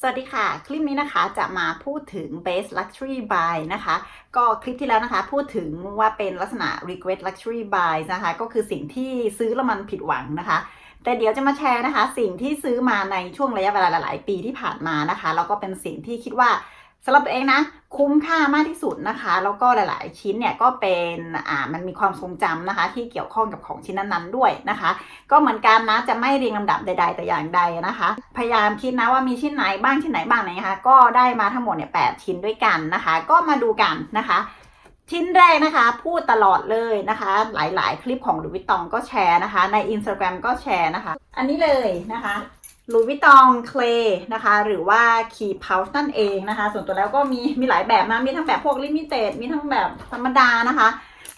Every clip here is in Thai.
สวัสดีค่ะ คลิปนี้นะคะจะมาพูดถึง base luxury buy นะคะ ก็คลิปที่แล้วนะคะ พูดถึงว่าเป็นลักษณะ regret luxury buy นะคะ ก็คือสิ่งที่ซื้อแล้วมันผิดหวังนะคะ แต่เดี๋ยวจะมาแชร์นะคะ สิ่งที่ซื้อมาในช่วงระยะเวลาหลาย ๆ ปีที่ผ่านมานะคะ แล้วก็เป็นสิ่งที่คิดว่าสำหรับตัวเองนะ คุ้มค่ามากที่สุดนะคะ แล้วก็หลายๆ ชิ้นเนี่ยก็เป็นอ่ามันมีความทรงจำนะคะ ที่เกี่ยวข้องกับของชิ้นนั้นๆด้วยนะคะ ก็เหมือนกันนะจะไม่เรียงลำดับใด ๆ แต่อย่างใดนะคะ พยายามคิดนะว่ามีชิ้นไหนบ้างชิ้นไหนบ้างนะคะก็ได้มาทั้งหมดเนี่ยแชิ้นด้วยกันนะคะ ก็มาดูกันนะคะชิ้นแรกนะคะ พูดตลอดเลยนะคะ หลายๆ คลิปของหลุยส์วิตตองก็แชร์นะคะ ใน Instagram ก็แชร์นะคะ อันนี้เลยนะคะ ลุยวิตองเคลนะคะ หรือว่าคีเพานั่นเองนะคะ ส่วนตัวแล้วก็มีมีหลายแบบนะ มีทั้งแบบพวกลิมิเต็ดมีทั้งแบบธรรมดานะคะ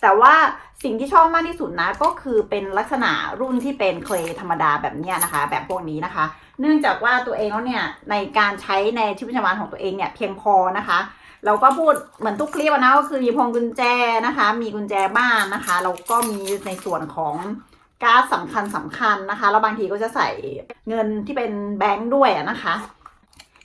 แต่ว่าสิ่งที่ชอบมากที่สุดนะ ก็คือเป็นลักษณะรุ่นที่เป็นเคลธรรมดาแบบนี้นะคะ แบบพวกนี้นะคะ เนื่องจากว่าตัวเองแล้วเนี่ย ในการใช้ในชีวิตประจำวันของตัวเองเนี่ยเพียงพอนะคะเราก็พูดเหมือนทุกคลิปอะนะก็คือมีพวงกุญแจนะคะ มีกุญแจบ้านนะคะแล้วก็มีในส่วนของ การ์ดสำคัญสำคัญนะคะแล้วบางทีก็จะใส่เงินที่เป็นแบงค์ด้วยนะคะ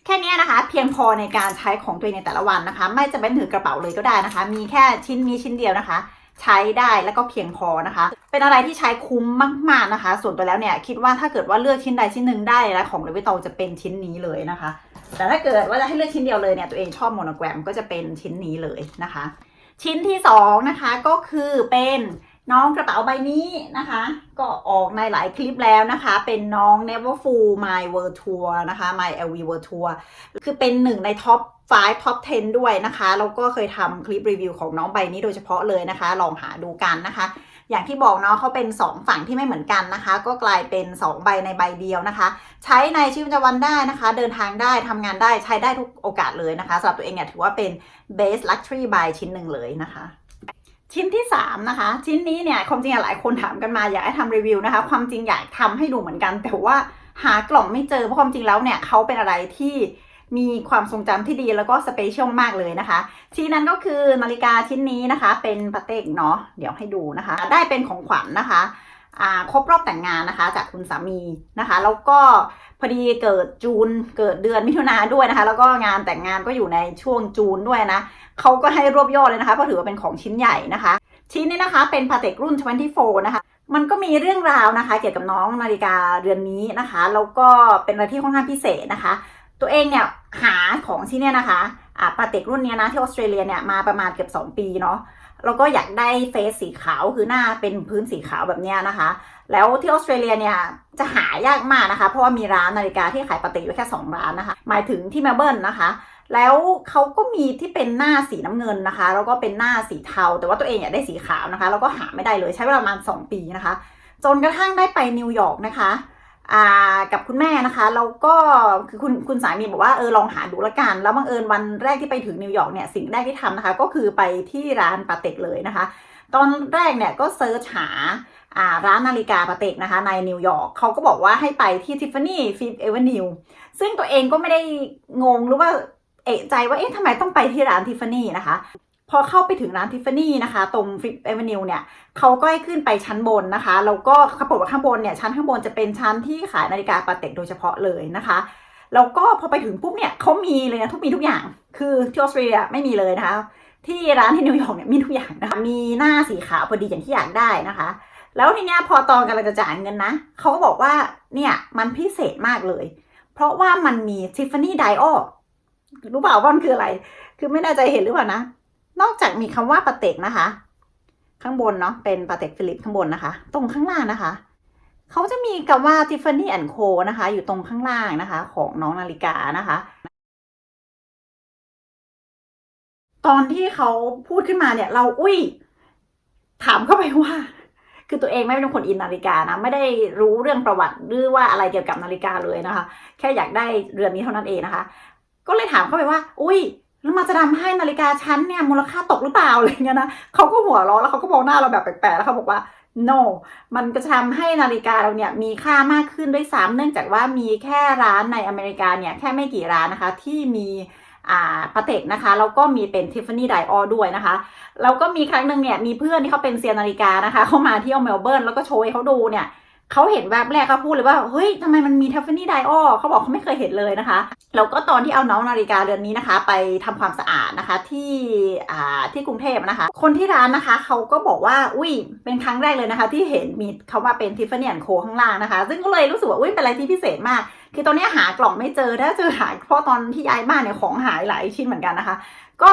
แค่นี้นะคะ เพียงพอในการใช้ของตัวเองในแต่ละวันนะคะ ไม่จะเป็นถือกระเป๋าเลยก็ได้นะคะ มีแค่ชิ้นนี้ชิ้นเดียวนะคะ ใช้ได้แล้วก็เพียงพอนะคะ เป็นอะไรที่ใช้คุ้มมากๆนะคะ ส่วนตัวแล้วเนี่ยคิดว่าถ้าเกิดว่าเลือกชิ้นใดชิ้นหนึ่งได้นะของเลวิตองจะเป็นชิ้นนี้เลยนะคะ แต่ถ้าเกิดว่าจะให้เลือกชิ้นเดียวเลยเนี่ยตัวเองชอบโมโนแกรมก็จะเป็นชิ้นนี้เลยนะคะ ชิ้นที่สองนะคะก็คือเป็น น้องกระเป๋าใบนี้นะคะ ก็ออกในหลายคลิปแล้วนะคะ เป็นน้อง Never Full My World Tour นะคะ My LV World Tour คือเป็นหนึ่งในท็อป5ท็อป10 ด้วยนะคะแล้วก็เคยทำคลิปรีวิวของน้องใบนี้โดยเฉพาะเลยนะคะ ลองหาดูกันนะคะ อย่างที่บอกเนาะเขาเป็น 2 ฝั่งที่ไม่เหมือนกันนะคะ ก็กลายเป็น 2 ใบในใบเดียวนะคะ ใช้ในชีวิตประจำวันได้นะคะ เดินทางได้ทำงานได้ใช้ได้ทุกโอกาสเลยนะคะสำหรับตัวเองเนี่ยถือว่าเป็น base luxury buy ชิ้นหนึ่งเลยนะคะ ชิ้นที่ 3 นะคะ ชิ้นนี้เนี่ยความจริงหลายคนถามกันมาอยากให้ทำรีวิวนะคะ ความจริงอยากทำให้ดูเหมือนกัน แต่ว่าหากล่องไม่เจอเพราะความจริงแล้วเนี่ยเขาเป็นอะไรที่มีความทรงจำที่ดีแล้วก็สเปเชียลมากเลยนะคะ ชิ้นนั้นก็คือนาฬิกาชิ้นนี้นะคะ เป็นปาเต็กเนาะเดี๋ยวให้ดูนะคะ ได้เป็นของขวัญนะคะ ครบรอบแต่งงานนะคะ จากคุณสามีนะคะ แล้วก็พอดีเกิดจูนเกิดเดือนมิถุนาด้วยนะคะ แล้วก็งานแต่งงานก็อยู่ในช่วงจูนด้วยนะเขาก็ให้รวบยอดเลยนะคะเพราะถือว่าเป็นของชิ้นใหญ่นะคะ ชิ้นนี้นะคะเป็นพาเตกรุ่น 24 นะคะมันก็มีเรื่องราวนะคะ เกี่ยวกับน้องนาฬิกาเรือนนี้นะคะแล้วก็เป็นอะไรที่ค่อนข้างพิเศษนะคะ ตัวเองเนี่ยหาของชิ้นเนี้ยนะคะอ่าปาเต็กรุ่นเนี้ยนะที่ออสเตรเลียเนี่ยมาประมาณเกือบ2 ปีเนาะ แล้วก็อยากได้เฟซสีขาวคือหน้าเป็นพื้นสีขาวแบบนี้นะคะ แล้วที่ออสเตรเลียเนี่ยจะหายากมากนะคะ เพราะว่ามีร้านนาฬิกาที่ขายปาเต็กอยู่แค่ 2 ร้านนะคะ หมายถึงที่เมลเบิร์นนะคะ แล้วเขาก็มีที่เป็นหน้าสีน้ำเงินนะคะ แล้วก็เป็นหน้าสีเทา แต่ว่าตัวเองอยากได้สีขาวนะคะ แล้วก็หาไม่ได้เลยใช้เวลาประมาณ 2 ปีนะคะ จนกระทั่งได้ไปนิวยอร์กนะคะ กับคุณแม่นะคะแล้วก็คือคุณคุณสามีบอกว่าเออลองหาดูละกัน แล้วบังเอิญวันแรกที่ไปถึงนิวยอร์กเนี่ยสิ่งแรกที่ทำนะคะ ก็คือไปที่ร้านปาเต็กเลยนะคะ ตอนแรกเนี่ยก็เซิร์ชหาอ่าร้านนาฬิกาปาเต็กนะคะ ในนิวยอร์กเขาก็บอกว่าให้ไปที่ทิฟฟานี่ฟิฟเอเวนิวซึ่งตัวเองก็ไม่ได้งงหรือว่าเอะใจว่าเอ๊ะทำไมต้องไปที่ร้านทิฟฟานี่นะคะ พอเข้าไปถึงร้านทิฟฟานี่นะคะ ตรงฟิฟเอเวนิวเนี่ยเขาก็ให้ขึ้นไปชั้นบนนะคะแล้วก็เขาบอกว่าข้างบนเนี่ยชั้นข้างบนจะเป็นชั้นที่ขายนาฬิกาปาเต็กโดยเฉพาะเลยนะคะแล้วก็พอไปถึงปุ๊บเนี่ยเขามีเลยนะทุกมีทุกอย่าง คือที่ออสเตรเลียไม่มีเลยนะคะที่ร้านที่นิวยอร์กเนี่ยมีทุกอย่างนะคะมีหน้าสีขาวพอดีอย่างที่อยากได้นะคะ แล้วทีเนี้ยพอตอนกำลังจะจ่ายเงินนะเขาก็บอกว่าเนี่ยมันพิเศษมากเลย เพราะว่ามันมี Tiffany Dial รู้เปล่าว่ามันคืออะไร คือไม่น่ใจะเห็นหรือเปล่านะ นอกจากมีคำว่าปาเต็กนะคะ ข้างบนเนาะเป็นปาเต็กฟิลิปข้างบนนะคะ ตรงข้างล่างนะคะเขาจะมีคำว่า Tiffany and Co นะคะ อยู่ตรงข้างล่างนะคะ ของน้องนาฬิกานะคะ ตอนที่เขาพูดขึ้นมาเนี่ย เราอุ้ย ถามเข้าไปว่า คือตัวเองไม่เป็นคนอินนาฬิกานะ ไม่ได้รู้เรื่องประวัติหรือว่าอะไรเกี่ยวกับนาฬิกาเลยนะคะ แค่อยากได้เรือนนี้เท่านั้นเองนะคะ ก็เลยถามเข้าไปว่า อุ้ย แล้วมันจะทำให้นาฬิกาชั้นเนี่ยมูลค่าตกหรือเปล่าอะไรเงี้ยนะเขาก็หัวเราะแล้วเขาก็มองหน้าเราแบบแปลกๆแล้วเขาบอกว่า no มันจะทำให้นาฬิกาเราเนี่ยมีค่ามากขึ้นด้วยซ้ำเนื่องจากว่ามีแค่ร้านในอเมริกาเนี่ยแค่ไม่กี่ร้านนะคะที่มีอ่าปาเต็กนะคะแล้วก็มีเป็น Tiffany Dial ด้วยนะคะแล้วก็มีครั้งหนึ่งเนี่ยมีเพื่อนที่เขาเป็นเซียนนาฬิกานะคะเข้ามาเที่ยวเมลเบิร์นแล้วก็โชว์ให้เขาดูเนี่ย เขาเห็นแวบแรกเขาพูดเลยว่า เฮ้ยทำไมมันมี Tiffany Dial เขาบอกเขาไม่เคยเห็นเลยนะคะ แล้วก็ตอนที่เอาน้องนาฬิกาเรือนนี้นะคะ ไปทำความสะอาดนะคะที่อ่าที่กรุงเทพนะคะ คนที่ร้านนะคะเขาก็บอกว่า อุ้ยเป็นครั้งแรกเลยนะคะ ที่เห็นมีเขามาเป็นทิฟฟานี่แอนโคข้างล่างนะคะ ซึ่งก็เลยรู้สึกว่าอุ้ยเป็นอะไรที่พิเศษมาก คือตอนนี้หากล่องไม่เจอถ้าเจอหายเพราะตอนที่ย้ายบ้านเนี่ยของหายหลายชิ้นเหมือนกันนะคะ ก็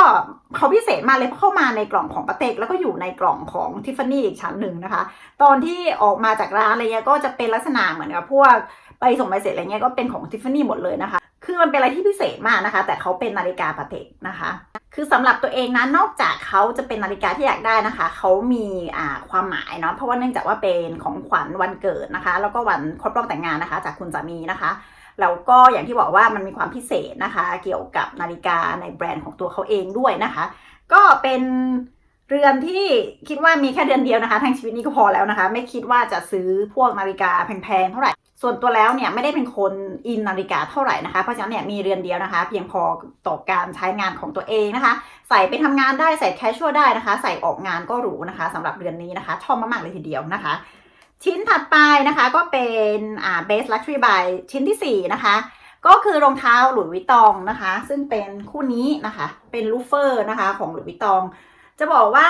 เขาพิเศษมาเลยเพราะเข้ามาในกล่องของปาเต็กแล้วก็อยู่ในกล่องของทิฟฟานี่อีกชั้นหนึ่งนะคะ ตอนที่ออกมาจากร้านอะไรเงี้ยก็จะเป็นลักษณะเหมือนกับพวกไปส่งไปเสร็จอะไรเงี้ยก็เป็นของทิฟฟานี่หมดเลยนะคะ คือมันเป็นอะไรที่พิเศษมากนะคะ แต่เขาเป็นนาฬิกาปาเต็กนะคะ คือสำหรับตัวเองนะนอกจากเขาจะเป็นนาฬิกาที่อยากได้นะคะ เขามีความหมายเนาะเพราะว่าเนื่องจากว่าเป็นของขวัญวันเกิดนะคะ แล้วก็วันครบรอบแต่งงานนะคะ จากคุณสามีนะคะแล้วก็อย่างที่บอกว่ามันมีความพิเศษนะคะ เกี่ยวกับนาฬิกาในแบรนด์ของตัวเขาเองด้วยนะคะ ก็เป็นเรือนที่คิดว่ามีแค่เดือนเดียวนะคะ ทั้งชีวิตนี้ก็พอแล้วนะคะ ไม่คิดว่าจะซื้อพวกนาฬิกาแพงๆเท่าไหร่ ส่วนตัวแล้วเนี่ยไม่ได้เป็นคนอินนาฬิกาเท่าไหร่นะคะ เพราะฉะนั้นเนี่ยมีเรือนเดียวนะคะ เพียงพอต่อการใช้งานของตัวเองนะคะ ใส่ไปทำงานได้ใส่แคชชัวได้นะคะ ใส่ออกงานก็หรูนะคะสำหรับเรือนนี้นะคะ ชอบมากๆเลยทีเดียวนะคะ ชิ้นถัดไปนะคะก็เป็นอ่า base luxury by ชิ้นที่ 4 นะคะก็คือรองเท้าหลุยส์วิตตองนะคะ ซึ่งเป็นคู่นี้นะคะ เป็นลูฟเฟอร์นะคะของหลุยส์วิตตอง จะบอกว่า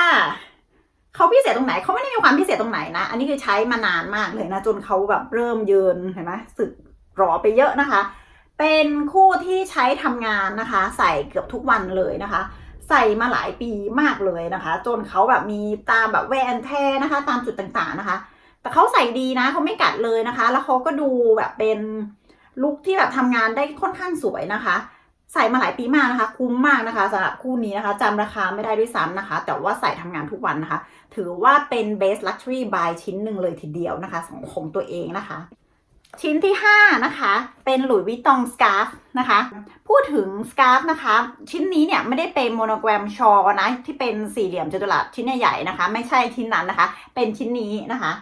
เขาพิเศษตรงไหนเขาไม่ได้มีความพิเศษตรงไหนนะ อันนี้คือใช้มานานมากเลยนะ จนเขาแบบเริ่มเยินเห็นไหมสึกหรอไปเยอะนะคะ เป็นคู่ที่ใช้ทำงานนะคะ ใส่เกือบทุกวันเลยนะคะ ใส่มาหลายปีมากเลยนะคะ จนเขาแบบมีตามแบบแวนแท้นะคะ ตามจุดต่างๆนะคะ แต่เขาใส่ดีนะเขาไม่กัดเลยนะคะ แล้วเขาก็ดูแบบเป็นลุคที่แบบทำงานได้ค่อนข้างสวยนะคะ ใส่มาหลายปีมากนะคะ คุ้มมากนะคะสำหรับคู่นี้นะคะจำราคาไม่ได้ด้วยซ้ำนะคะ แต่ว่าใส่ทำงานทุกวันนะคะ ถือว่าเป็น best luxury buy ชิ้นหนึ่งเลยทีเดียวนะคะของของตัวเองนะคะ ชิ้นที่ 5 นะคะ เป็นหลุยส์วิตตองส a r f นะคะ พูดถึงส a r f นะคะ ชิ้นนี้เนี่ยไม่ได้เป็นโมโนแกรมชอนะที่เป็นสี่เหลี่ยมจัตุรัสชิ้นใหญ่ๆนะคะ ไม่ใช่ชิ้นนั้นนะคะ เป็นชิ้นนี้นะคะ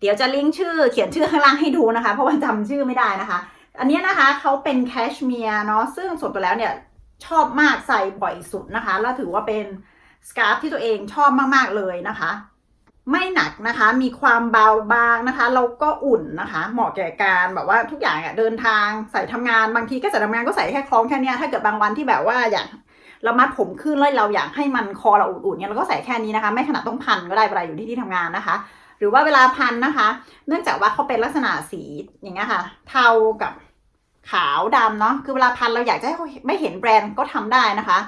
เดี๋ยวจะลิงก์ชื่อเขียนชื่อข้างล่างให้ดูนะคะ เพราะว่าจำชื่อไม่ได้นะคะ อันนี้นะคะเขาเป็นแคชเมียร์เนาะซึ่งส่วนตัวแล้วเนี่ยชอบมากใส่บ่อยสุดนะคะ แล้วถือว่าเป็นสการ์ฟที่ตัวเองชอบมาก ๆ เลยนะคะ ไม่หนักนะคะมีความเบาบางนะคะแล้วก็อุ่นนะคะ เหมาะแก่การแบบว่าทุกอย่างอะเดินทางใส่ทำงานบางทีก็ใส่ทำงานก็ใส่แค่คล้องแค่นี้ถ้าเกิดบางวันที่แบบว่าอยากเรามัดผมขึ้นแล้วเราอยากให้มันคอเราอุ่นๆเนี่ยเราก็ใส่แค่นี้นะคะ ไม่ขนาดต้องพันก็ได้เวลาอยู่ที่ที่ทำงานนะคะ หรือว่าเวลาพันนะคะ เนื่องจากว่าเขาเป็นลักษณะสีอย่างเงี้ยค่ะ เทากับ ขาวดำเนาะคือเวลาพันเราอยากจะให้เขาไม่เห็นแบรนด์ก็ทำได้นะคะ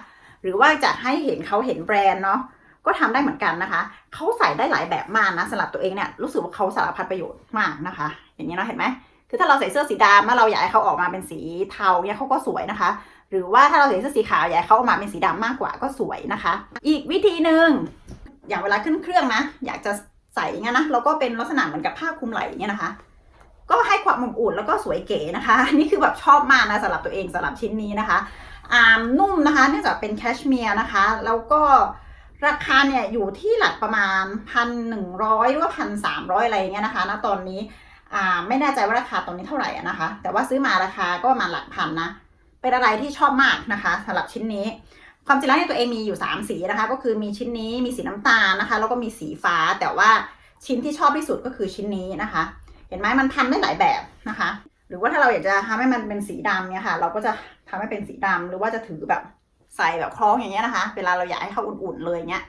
หรือว่าจะให้เห็นเขาเห็นแบรนด์เนาะก็ทำได้เหมือนกันนะคะ เขาใส่ได้หลายแบบมากนะสำหรับตัวเองเนี่ยรู้สึกว่าเขาสารพัดประโยชน์มากนะคะ อย่างนี้เนาะเห็นไหมคือถ้าเราใส่เสื้อสีดำแล้วเราอยากให้เขาออกมาเป็นสีเทาเนี่ยเขาก็สวยนะคะ หรือว่าถ้าเราใส่เสื้อสีขาวอยากให้เขาออกมาเป็นสีดำมากกว่าก็สวยนะคะ อีกวิธีหนึ่งอย่างเวลาขึ้นเครื่องนะ อยากจะใส่เงี้ยนะแล้วก็เป็นลักษณะเหมือนกับผ้าคลุมไหล่เงี้ยนะคะ ก็ให้ความอบอุ่นแล้วก็สวยเก๋นะคะ นี่คือแบบชอบมากนะสำหรับตัวเองสำหรับชิ้นนี้นะคะอ่านุ่มนะคะเนื่องจากเป็นแคชเมียร์นะคะ แล้วก็ราคาเนี่ยอยู่ที่หลักประมาณพันหนึ่งร้อยหรือว่าพันสามร้อยอะไรเงี้ยนะคะณตอนนี้อ่าไม่แน่ใจว่าราคาตอนนี้เท่าไหร่นะคะ แต่ว่าซื้อมาราคาก็มาหลักพันนะเป็นอะไรที่ชอบมากนะคะสำหรับชิ้นนี้ ความจริงแล้วเนี่ยตัวเองมีอยู่ 3 สีนะคะ ก็คือมีชิ้นนี้มีสีน้ำตาลนะคะ แล้วก็มีสีฟ้าแต่ว่าชิ้นที่ชอบที่สุดก็คือชิ้นนี้นะคะ เห็นไหมมันทำได้หลายแบบนะคะ หรือว่าถ้าเราอยากจะทำให้มันเป็นสีดำเนี่ยค่ะ เราก็จะทำให้เป็นสีดำหรือว่าจะถือแบบใส่แบบคล้องอย่างเงี้ยนะคะ เวลาเราอยากให้เขาอุ่นๆเลยเงี้ย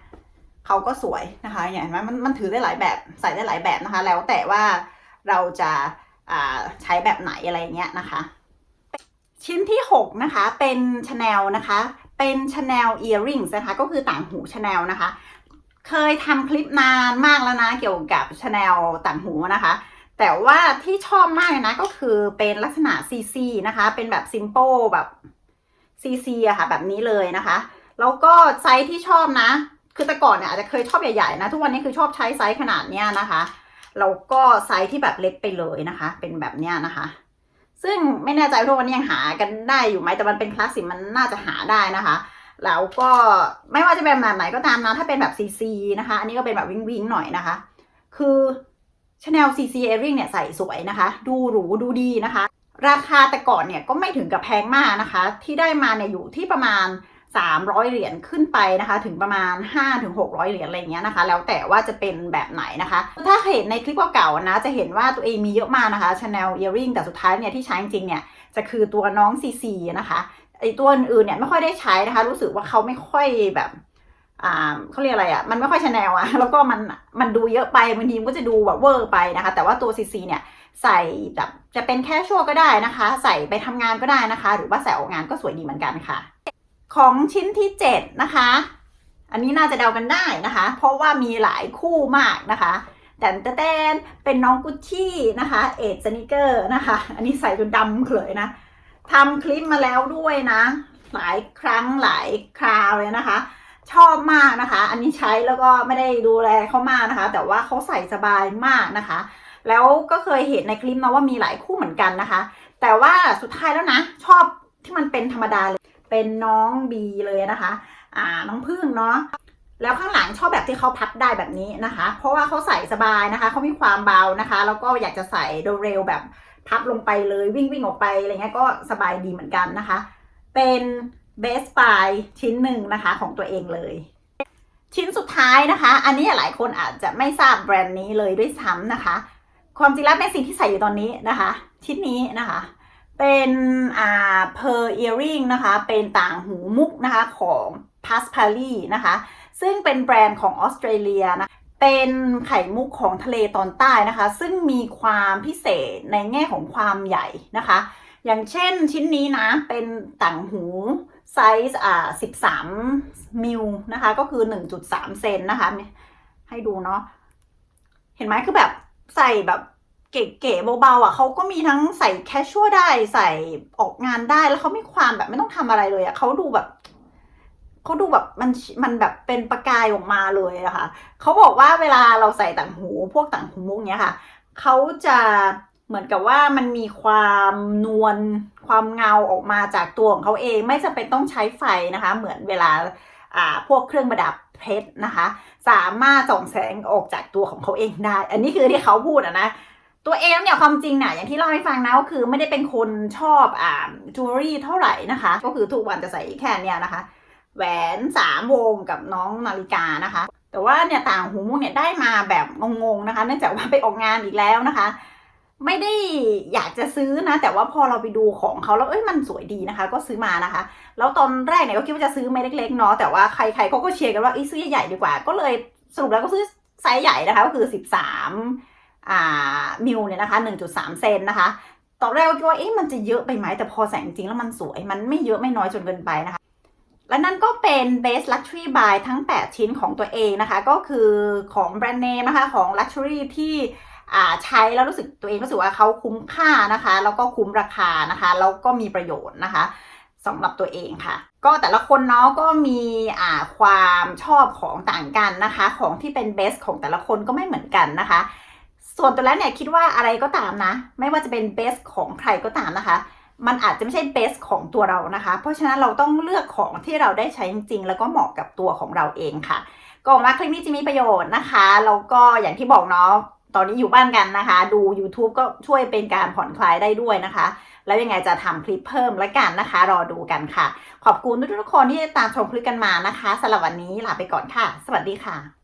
เขาก็สวยนะคะอย่างเห็นไหมมันมันถือได้หลายแบบใส่ได้หลายแบบนะคะ แล้วแต่ว่าเราจะใช้แบบไหนอะไรเงี้ยนะคะ ชิ้นที่ 6 นะคะ เป็นชาแนลนะคะ เป็นชาแนล earrings นะคะ ก็คือต่างหูชาแนลนะคะ เคยทำคลิปนานมากแล้วนะ เกี่ยวกับชาแนลต่างหูนะคะ แต่ว่าที่ชอบมากนะก็คือเป็นลักษณะ CC นะคะ เป็นแบบ simple แบบ CC อะค่ะ แบบนี้เลยนะคะ แล้วก็ไซส์ที่ชอบนะ คือแต่ก่อนเนี่ยอาจจะเคยชอบใหญ่ๆนะ ทุกวันนี้คือชอบใช้ไซส์ขนาดเนี้ยนะคะแล้วก็ไซส์ที่แบบเล็กไปเลยนะคะ เป็นแบบเนี้ยนะคะ ซึ่งไม่แน่ใจทุกวันนี้ยังหากันได้อยู่ไหมแต่มันเป็นคลาสสิกมันน่าจะหาได้นะคะแล้วก็ไม่ว่าจะเป็นแบบไหนก็ตามนะถ้าเป็นแบบ CC นะคะ อันนี้ก็เป็นแบบวิงวิงหน่อยนะคะ คือ Chanel CC Earring เนี่ยใส่สวยนะคะ ดูหรูดูดีนะคะ ราคาแต่ก่อนเนี่ยก็ไม่ถึงกับแพงมากนะคะ ที่ได้มาเนี่ยอยู่ที่ประมาณ 300 เหรียญขึ้นไปนะคะ ถึงประมาณ5-600 เหรียญอะไรเงี้ยนะคะ แล้วแต่ว่าจะเป็นแบบไหนนะคะ ถ้าเห็นในคลิปเก่าๆนะ จะเห็นว่าตัวเองมีเยอะมากนะคะ Chanel earring แต่สุดท้ายเนี่ยที่ใช้จริงเนี่ยจะคือตัวน้อง CC นะคะไอตัวอื่นเนี่ยไม่ค่อยได้ใช้นะคะ รู้สึกว่าเขาไม่ค่อยแบบ เขาเรียกอะไรอะ่ะ มันไม่ค่อยชาแนลอะแล้วก็มันมันดูเยอะไปบางทีมันก็จะดูแบบเวอร์ไปนะคะ แต่ว่าตัว CC เนี่ยใส่แบบจะเป็นแค่ชั่วก็ได้นะคะ ใส่ไปทำงานก็ได้นะคะ หรือว่าใส่ออกงานก็สวยดีเหมือนกันค่ะ ของชิ้นที่ 7 นะคะ อันนี้น่าจะเดากันได้นะคะ เพราะว่ามีหลายคู่มากนะคะแต่แต่แตนเป็นน้องกุชชี่นะคะ เอทสนิเกอร์นะคะ อันนี้ใส่จนดำเขลยนะทำคลิปมาแล้วด้วยนะ หลายครั้งหลายคราวเลยนะคะ ชอบมากนะคะ อันนี้ใช้แล้วก็ไม่ได้ดูแลเขามากนะคะ แต่ว่าเขาใส่สบายมากนะคะ แล้วก็เคยเห็นในคลิปนะว่ามีหลายคู่เหมือนกันนะคะ แต่ว่าสุดท้ายแล้วนะ ชอบที่มันเป็นธรรมดาเลย เป็นน้องบีเลยนะคะ อ่าน้องพึ่งเนาะแล้วข้างหลังชอบแบบที่เขาพับได้แบบนี้นะคะ เพราะว่าเขาใส่สบายนะคะเขามีความเบานะคะ แล้วก็อยากจะใส่เร็วๆแบบพับลงไปเลยวิ่งวิ่งออกไปอะไรเงี้ยก็สบายดีเหมือนกันนะคะ เป็น เบสปายชิ้นหนึ่งนะคะของตัวเองเลย ชิ้นสุดท้ายนะคะ อันนี้หลายคนอาจจะไม่ทราบแบรนด์นี้เลยด้วยซ้ำนะคะ ความจริงแล้วเป็นสิ่งที่ใส่อยู่ตอนนี้นะคะ ชิ้นนี้นะคะ เป็นอ่า per earring นะคะ เป็นต่างหูมุกนะคะของ p a s p a l i นะคะ ซึ่งเป็นแบรนด์ของออสเตรเลียนะเป็นไข่มุกของทะเลตอนใต้นะคะ ซึ่งมีความพิเศษในแง่ของความใหญ่นะคะ อย่างเช่นชิ้นนี้นะเป็นต่างหูไซส์อ่า13มิลนะคะ ก็คือ1.3เซนนะคะ ให้ดูเนาะเห็นไหมคือแบบใส่แบบเก๋ๆเบาๆอะเขาก็มีทั้งใส่แคชชัวได้ใส่ออกงานได้แล้วเขามีความแบบไม่ต้องทำอะไรเลยอะเขาดูแบบเขาดูแบบมันมันแบบเป็นประกายออกมาเลยอะคะเขาบอกว่าเวลาเราใส่ต่างหูพวกต่างหูมุกเนี้ยค่ะเขาจะ เหมือนกับว่ามันมีความนวลความเงาออกมาจากตัวของเขาเองไม่จำเป็นต้องใช้ไฟนะคะ เหมือนเวลาอ่าพวกเครื่องประดับเพชรนะคะ สามารถส่องแสงออกจากตัวของเขาเองได้ อันนี้คือที่เขาพูดอะนะตัวเองเนี่ยความจริงเนี่ยอย่างที่เล่าให้ฟังนะก็คือไม่ได้เป็นคนชอบอ่าจูเวลรี่เท่าไหร่นะคะ ก็คือทุกวันจะใส่แค่เนี้ยนะคะ แหวนสามวงกับน้องนาฬิกานะคะ แต่ว่าเนี่ยต่างหูมุกเนี่ยได้มาแบบงงๆนะคะ เนื่องจากว่าไปออกงานอีกแล้วนะคะ ไม่ได้อยากจะซื้อนะ แต่ว่าพอเราไปดูของเขาแล้วเอ้ยมันสวยดีนะคะ ก็ซื้อมานะคะ แล้วตอนแรกเนี่ยก็คิดว่าจะซื้อไม่เล็กๆเนาะแต่ว่าใครๆเขาก็เชียร์กันว่าซื้อใหญ่ๆดีกว่า ก็เลยสรุปแล้วก็ซื้อไซส์ใหญ่นะคะ ก็คือ 13อ่ามิลเนี่ยนะคะ 1.3 เซนนะคะตอนแรกก็คิดว่าเอ๊ะมันจะเยอะไปไหมแต่พอใส่จริงแล้วมันสวยมันไม่เยอะไม่น้อยจนเกินไปนะคะ และนั่นก็เป็น Base Luxury Buy ทั้ง 8 ชิ้นของตัวเองนะคะ ก็คือของแบรนด์เนมนะคะของ Luxury ที่อ่ ใช้แล้วรู้สึกตัวเองรู้สึกว่าเขาคุ้มค่านะคะ แล้วก็คุ้มราคานะคะ แล้วก็มีประโยชน์นะคะสำหรับตัวเองค่ะ ก็แต่ละคนเนาะก็มีอ่าความชอบของต่างกันนะคะ ของที่เป็นเบสของแต่ละคนก็ไม่เหมือนกันนะคะ ส่วนตัวแล้วเนี่ยคิดว่าอะไรก็ตามนะ ไม่ว่าจะเป็นเบสของใครก็ตามนะคะ มันอาจจะไม่ใช่เบสของตัวเรานะคะ เพราะฉะนั้นเราต้องเลือกของที่เราได้ใช้จริงๆ แล้วก็เหมาะกับตัวของเราเองค่ะก็หวังว่าคลิปนี้จะมีประโยชน์นะคะแล้วก็อย่างที่บอกเนาะ ตอนนี้อยู่บ้านกันนะคะ ดู YouTube ก็ช่วยเป็นการผ่อนคลายได้ด้วยนะคะ แล้วยังไงจะทำคลิปเพิ่มละกันนะคะ รอดูกันค่ะ ขอบคุณทุกๆคนที่ตามชมคลิปกันมานะคะสำหรับวันนี้ลาไปก่อนค่ะ สวัสดีค่ะ